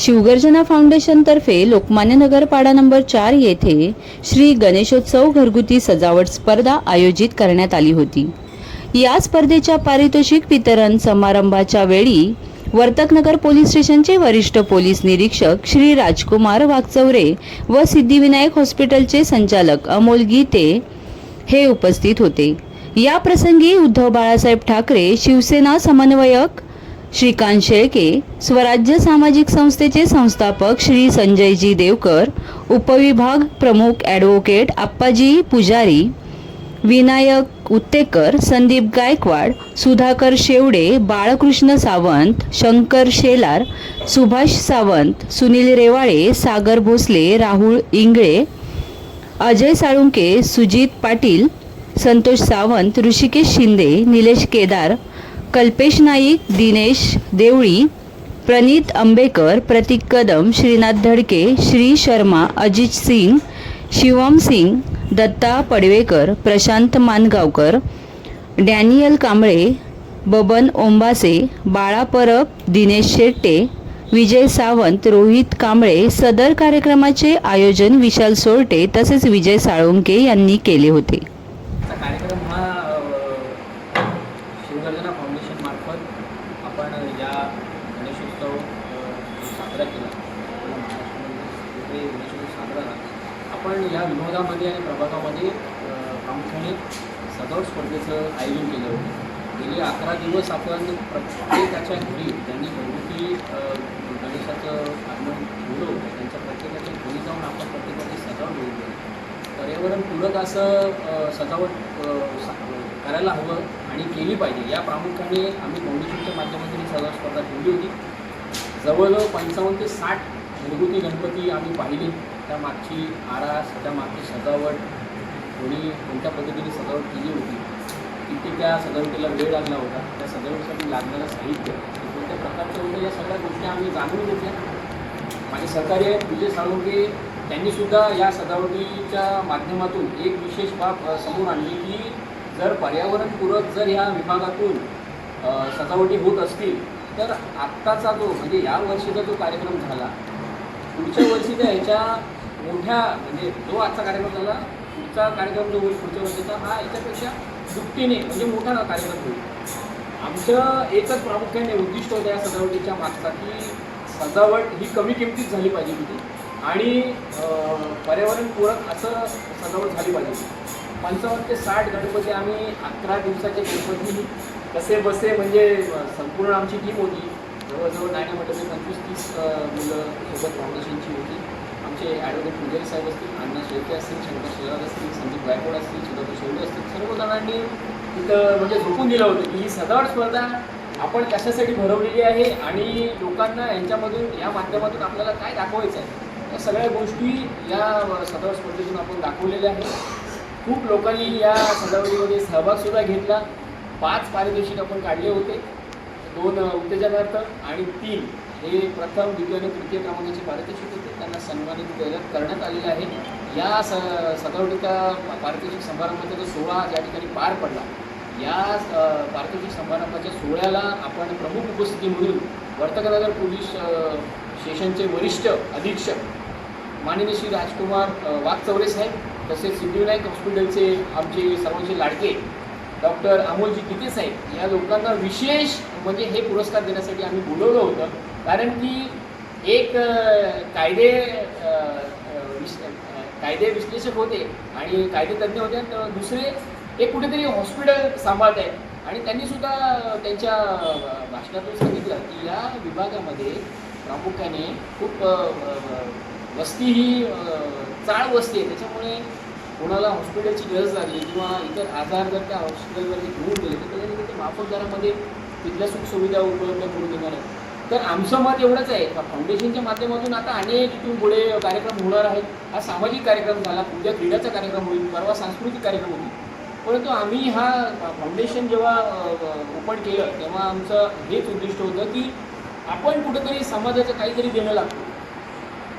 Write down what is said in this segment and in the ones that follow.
शिवगर्जना फाउंडेशनतर्फे लोकमान्य नगर पाडा नंबर चार येथे श्री गणेशोत्सव घरगुती सजावट स्पर्धा आयोजित करण्यात आली होती. या स्पर्धेच्या पारितोषिक वितरण समारंभाच्या वेळी वर्तकनगर पोलीस स्टेशनचे वरिष्ठ पोलीस निरीक्षक श्री राजकुमार वागचौरे व सिद्धिविनायक हॉस्पिटलचे संचालक अमोल गीते हे उपस्थित होते. या प्रसंगी उद्धव बाळासाहेब ठाकरे शिवसेना समन्वयक श्रीकांत शेळके स्वराज्य सामाजिक संस्थेचे संस्थापक श्री संजयजी देवकर उपविभाग प्रमुख ॲडव्होकेट आप्पाजी पुजारी विनायक उत्तेकर संदीप गायकवाड सुधाकर शेवडे बाळकृष्ण सावंत शंकर शेलार सुभाष सावंत सुनील रेवाळे सागर भोसले राहुल इंगळे अजय साळुंके सुजित पाटील संतोष सावंत ऋषिकेश शिंदे निलेश केदार कल्पेश नाईक दिनेश देवळी प्रणित आंबेकर प्रतीक कदम श्रीनाथ धडके श्री शर्मा अजित सिंग शिवम सिंग दत्ता पडवेकर प्रशांत मानगावकर डॅनियल कांबळे बबन ओंबासे बाळा परब दिनेश शेट्टे विजय सावंत रोहित कांबळे सदर कार्यक्रमाचे आयोजन विशाल सोरटे तसेच विजय साळुंके यांनी केले होते आजचा कार्यक्रम हा अ, शिवगर्जना फाउंडेशन मार्फत आपण या गणेशोत्सव अ, साजरा केला आपल्या महाराष्ट्रामध्ये कुठे गणेशोत्सव साजरा झाला आपण या विनोदामध्ये आणि प्रभागामध्ये अ, प्रामुख्याने सजावट आयोजन केलं होतं. गेली अकरा दिवस आपण प्रत्येकाच्या घरी ज्यांनी घरगुती गणेशाचं आगमन ठेवलं होतं. त्यांच्या प्रत्येकाच्या घरी जाऊन आपण प्रत्येकाची सजावट बघितली पर्यावरणपूरक असं सजावट करायला हवं आणि केली पाहिजे. या प्रामुख्याने आम्ही फाउंडेशनच्या माध्यमातून सजावट स्पर्धा ठेवली होती. जवळजवळ पंचावन्न ते साठ घरगुती गणपती आम्ही पाहिले. त्या मागची आरास त्या मागची सजावट कोणी कोणत्या पद्धतीने सजावट केली होती. की त्या सजावटीला वेळ लागला होता. त्या सजावटीसाठी लागणारं साहित्य. कोणत्या प्रकारचं होतं या सगळ्या गोष्टी आम्ही जाणून घेतल्या. माझे सहकार्य विजय साळुंके त्यांनी सुद्धा या सजावटीच्या माध्यमातून एक विशेष बाब समोर आणली की जर पर्यावरणपूरक जर या विभागातून सजावटी होत असतील तर आत्ताचा जो म्हणजे या वर्षीचा जो कार्यक्रम झाला पुढच्या वर्षी त्या ह्याच्या मोठ्या म्हणजे जो आजचा कार्यक्रम झाला पुढचा कार्यक्रम जो होईल पुढच्या वर्षीचा हा याच्यापेक्षा दुपटीने म्हणजे मोठा कार्यक्रम होईल. आमचं एकच प्रामुख्याने उद्दिष्ट होतं या सजावटीच्या मागचा की सजावट ही कमी किमतीत झाली पाहिजे होती. आणि पर्यावरणपूरक असं सजावट झाली पाहिजे होती. पंचावन्न ते साठ गणपती आम्ही अकरा दिवसाचे गणपती कसे बसे म्हणजे संपूर्ण आमची टीम होती. जवळजवळ नाही म्हटलं तर पंचवीस तीस मुलं सोबत फाउंडेशनची होती. आमचे ॲडव्होकेट पुजारी साहेब असतील अण्णा शेळके असतील शंकर शेलार असतील संदीप गायकवाड असतील सुधाकर शेवडे असतील सर्व जणांनी तिथं म्हणजे झोपून दिलं होतं की ही सजावट स्पर्धा आपण कशासाठी भरवलेली आहे आणि लोकांना यांच्यामधून या माध्यमातून आपल्याला काय दाखवायचं आहे? या सगळ्या गोष्टी या सजावट स्पर्धेतून आपण दाखवलेल्या आहेत. खूप लोकांनी या सजावटीमध्ये सहभागसुद्धा घेतला. पाच पारितोषिक आपण काढले होते. दोन उत्तेजनार्थ आणि तीन. हे प्रथम द्वितीय आणि तृतीय क्रमांकाचे पारितोषिक होते. त्यांना सन्मानित करण्यात आलेले आहे. या स सजावटीचा पारितोषिक समारंभाचा जो सोहळा या ठिकाणी पार पडला या पारितोषिक समारंभाच्या सोहळ्याला आपण प्रमुख उपस्थिती म्हणून वर्तकनगर पोलीस स्टेशनचे वरिष्ठ अधीक्षक माननीय श्री राजकुमार वाघचौरे साहेब तसेच सिद्धिविनायक हॉस्पिटलचे आमचे सर्वांचे लाडके डॉक्टर अमोलजी किते साहेब या लोकांना विशेष म्हणजे हे पुरस्कार देण्यासाठी आम्ही बोलवलं होतं. कारण की एक कायदे अ, कायदे विश्लेषक होते आणि कायदेतज्ञ होते तर दुसरे हे कुठेतरी हॉस्पिटल सांभाळत आहेत आणि त्यांनी सुद्धा त्यांच्या भाषणातून सांगितलं की या विभागामध्ये प्रामुख्याने खूप वस्ती ही चाळ वस्ती आहे. त्याच्यामुळे कोणाला हॉस्पिटलची गरज लागली किंवा इतर आजार जर त्या हॉस्पिटलवरती घेऊन गेले तर त्याच्याने ते माफक दरामध्ये तिथल्या सुखसुविधा उपलब्ध करून देणार आहेत तर आमचं मत एवढंच आहे. का फाउंडेशनच्या माध्यमातून आता अनेक इथून पुढे कार्यक्रम होणार आहेत. हा सामाजिक कार्यक्रम झाला उद्या क्रीडाचा कार्यक्रम होईल परवा सांस्कृतिक कार्यक्रम होईल. परंतु आम्ही हा फाउंडेशन जेव्हा ओपन केलं तेव्हा आमचं हेच उद्दिष्ट होतं की आपण कुठंतरी समाजाचं काहीतरी देणं लागतो.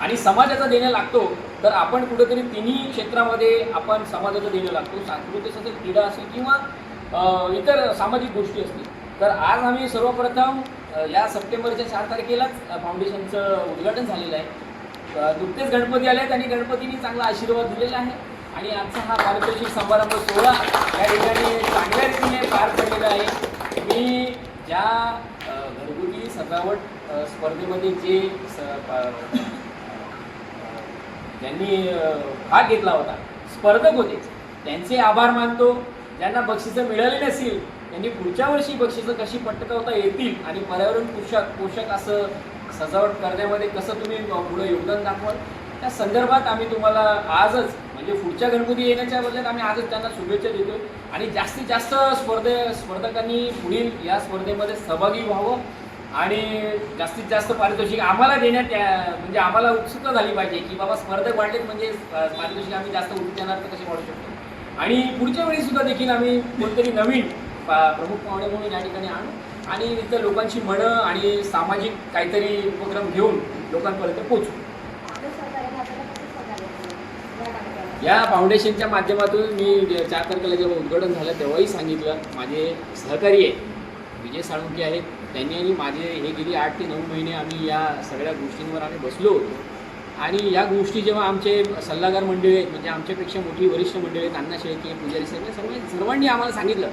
आणि समाजाचं देणं लागतो तर आपण कुठंतरी तिन्ही क्षेत्रामध्ये आपण समाजाचं देणं लागतो. सांस्कृतिक असेल क्रीडा असेल किंवा इतर सामाजिक गोष्टी असतील. तर आज आम्ही सर्वप्रथम या सप्टेंबरच्या चार तारखेलाच फाउंडेशनचं उद्घाटन झालेलं आहे. नुकतेच गणपती आले आहेत आणि गणपतीने चांगला आशीर्वाद दिलेला आहे. आणि आजचा हा पारितोषिक समारंभ सोहळा या ठिकाणी चांगल्या रीतीने पार पडलेला आहे. मी ज्या घरगुती सजावट स्पर्धेमध्ये जे ज्यांनी भाग घेतला होता स्पर्धक होते त्यांचे आभार मानतो. ज्यांना बक्षिसं मिळाली नसेल त्यांनी पुढच्या वर्षी बक्षिसं कशी पटकावता येतील आणि पर्यावरण पोषक पोषक असं सजावट करण्यामध्ये कसं तुम्ही पुढं योगदान दाखवाल? त्या संदर्भात आम्ही तुम्हाला आजच म्हणजे पुढच्या गणपती येण्याच्या बदल्यात आम्ही आजच त्यांना शुभेच्छा देतो आणि जास्तीत जास्त स्पर्धे स्पर्धकांनी पुढील या स्पर्धेमध्ये सहभागी व्हावं. आणि जास्तीत जास्त पारितोषिक आम्हाला देण्यात या- म्हणजे आम्हाला उत्सुकता झाली पाहिजे की बाबा स्पर्धक वाढलेत म्हणजे पारितोषिक आम्ही जास्त उत्तेजनार्थ कसे वाढू शकतो? आणि पुढच्या वेळी सुद्धा देखील आम्ही कोणतरी नवीन प्रमुख पाहुणे म्हणून या ठिकाणी आणू. आणि इथं लोकांची मनं आणि सामाजिक काहीतरी उपक्रम घेऊन लोकांपर्यंत पोचू या फाउंडेशनच्या माध्यमातून मी चार तारखेला जेव्हा उद्घाटन झालं तेव्हाही सांगितलं माझे सहकारी आहेत विजय साळुंके आहेत त्यांनी आणि माझे हे गेली आठ ते नऊ महिने आम्ही या सगळ्या गोष्टींवर आम्ही बसलो होतो. आणि या गोष्टी जेव्हा आमचे सल्लागार मंडळी आहेत म्हणजे आमच्यापेक्षा मोठी वरिष्ठ मंडळी आहेत अण्णा शेळके पुजारी साहेब सर्व सर्वांनी आम्हाला सांगितलं.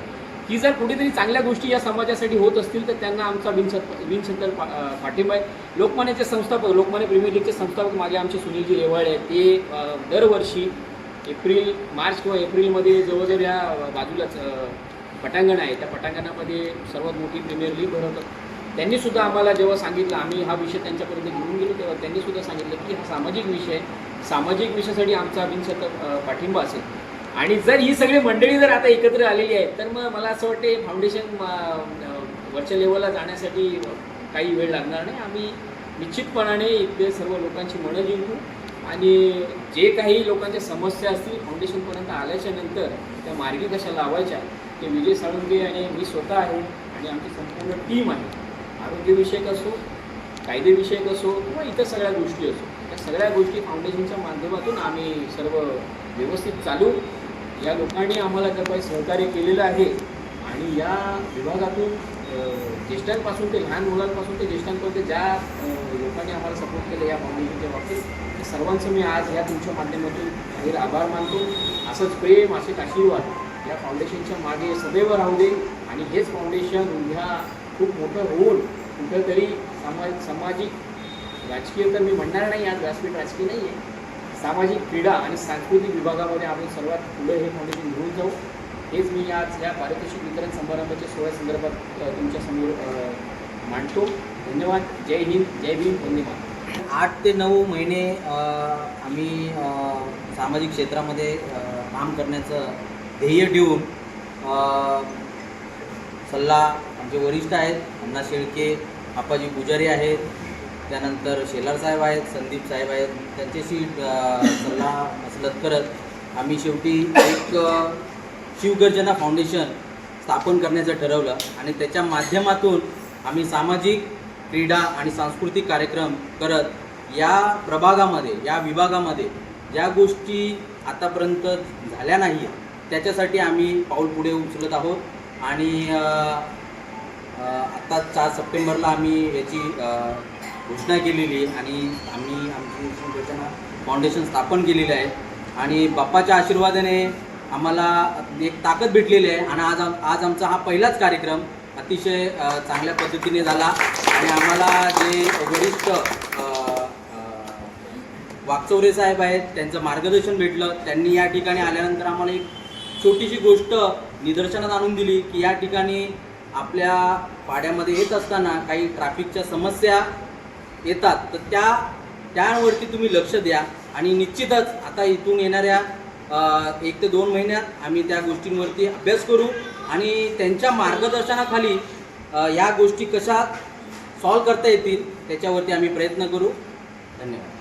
की जर कुठेतरी चांगल्या गोष्टी या समाजासाठी होत असतील तर त्यांना आमचा बिनसत बिनसंतर पा पाठिंबा आहे. लोकमान्याचे संस्थापक लोकमान्य प्रीमियर लीगचे संस्थापक मागे आमचे सुनीलजी रेवाळे आहेत. ते दरवर्षी एप्रिल मार्च किंवा एप्रिलमध्ये जवळजवळ या बाजूलाच पटांगण आहे. त्या पटांगणामध्ये सर्वात मोठी प्रीमियर लीग भरवतात. त्यांनी सुद्धा आम्हाला जेव्हा सांगितलं आम्ही हा विषय त्यांच्यापर्यंत घेऊन गेलो तेव्हा त्यांनी सुद्धा सांगितलं की हा सामाजिक विषय आहे. सामाजिक विषयासाठी आमचा बिनसत पाठिंबा असेल. आणि जर ही सगळी मंडळी जर आता एकत्र आलेली आहेत तर मग मला असं वाटते फाउंडेशन वरच्या लेवलला जाण्यासाठी काही वेळ लागणार नाही. आम्ही निश्चितपणाने इथले सर्व लोकांची मनं जिंकू आणि जे काही लोकांच्या समस्या असतील फाउंडेशनपर्यंत आल्याच्यानंतर त्या मार्गी कशा लावायच्या ते विजय साळुंके आणि मी स्वतः आहे आणि आमची संपूर्ण टीम आहे. आरोग्यविषयक असो कायदेविषयक असो किंवा इतर सगळ्या गोष्टी असो त्या सगळ्या गोष्टी फाउंडेशनच्या माध्यमातून आम्ही सर्व व्यवस्थित चालू या लोकांनी आम्हाला जर काही सहकार्य केलेलं आहे. आणि या विभागातून ज्येष्ठांपासून ते लहान मुलांपासून ते ज्येष्ठांपर्यंत ज्या लोकांनी आम्हाला सपोर्ट केलं या फाउंडेशनच्या बाबतीत त्या सर्वांचं मी आज या तुमच्या माध्यमातून जाहीर आभार मानतो. असंच प्रेम असेच आशीर्वाद या फाउंडेशनच्या मागे सदैव राहू दे. आणि हेच फाउंडेशन उद्या खूप मोठं होऊन कुठंतरी समाज सामाजिक राजकीय तर मी म्हणणार नाही आज व्यासपीठ राजकीय नाही आहे सामाजिक क्रीडा आणि सांस्कृतिक विभागामध्ये आपण सर्वात पुढे हे फाउंडेशन घेऊन जाऊ. हेच मी आज या पारितोषिक वितरण समारंभाच्या सोहळ्यासंदर्भात संदर्भात तुमच्यासमोर मांडतो. धन्यवाद. जय हिंद जय भीम वंदे आठ ते नऊ महिने आम्ही सामाजिक क्षेत्रामध्ये काम करण्याचं ध्येय ठेवून सल्ला आमचे वरिष्ठ आहेत. अण्णा शेळके आप्पाजी पुजारी आहेत. त्यानंतर शेलार साहेब आहेत संदीप साहेब आहेत. त्यांच्याशी सल्ला मसलत करत आम्ही शेवटी एक शिवगर्जना फाउंडेशन स्थापन करण्याचं ठरवलं आणि त्याच्या माध्यमातून आम्ही सामाजिक क्रीडा आणि सांस्कृतिक कार्यक्रम करत या प्रभागामध्ये या विभागामध्ये ज्या गोष्टी आतापर्यंत झाल्या नाही त्याच्यासाठी आम्ही पाऊल पुढे उचलत आहोत. आणि आत्ता चार सप्टेंबरला आम्ही याची घोषणा केलेली आणि आम्ही आमची शिवगर्जना फाउंडेशन स्थापन केलेलं आहे. आणि बाप्पाच्या आशीर्वादाने आम्हाला एक ताकद भेटलेली आहे आणि आज आम- आज आमचा हा पहिलाच कार्यक्रम अतिशय चांगल्या पद्धतीने झाला. आणि आम्हाला जे वरिष्ठ वाकचौरे साहेब आहेत त्यांचं मार्गदर्शन भेटलं. त्यांनी या ठिकाणी आल्यानंतर आम्हाला एक छोटीशी गोष्ट निदर्शनात आणून दिली की या ठिकाणी आपल्या पाड्यामध्ये येत असताना काही ट्रॅफिकच्या समस्या येतात तर त्या त्यावरती तुम्ही लक्ष द्या. आणि निश्चितच आता इथून येणाऱ्या एक ते दोन महिन्यात आम्ही त्या गोष्टींवरती अभ्यास करू आणि त्यांच्या मार्गदर्शनाखाली या गोष्टी कशा सॉल्व करता येतील त्याच्यावरती आम्ही प्रयत्न करू. धन्यवाद.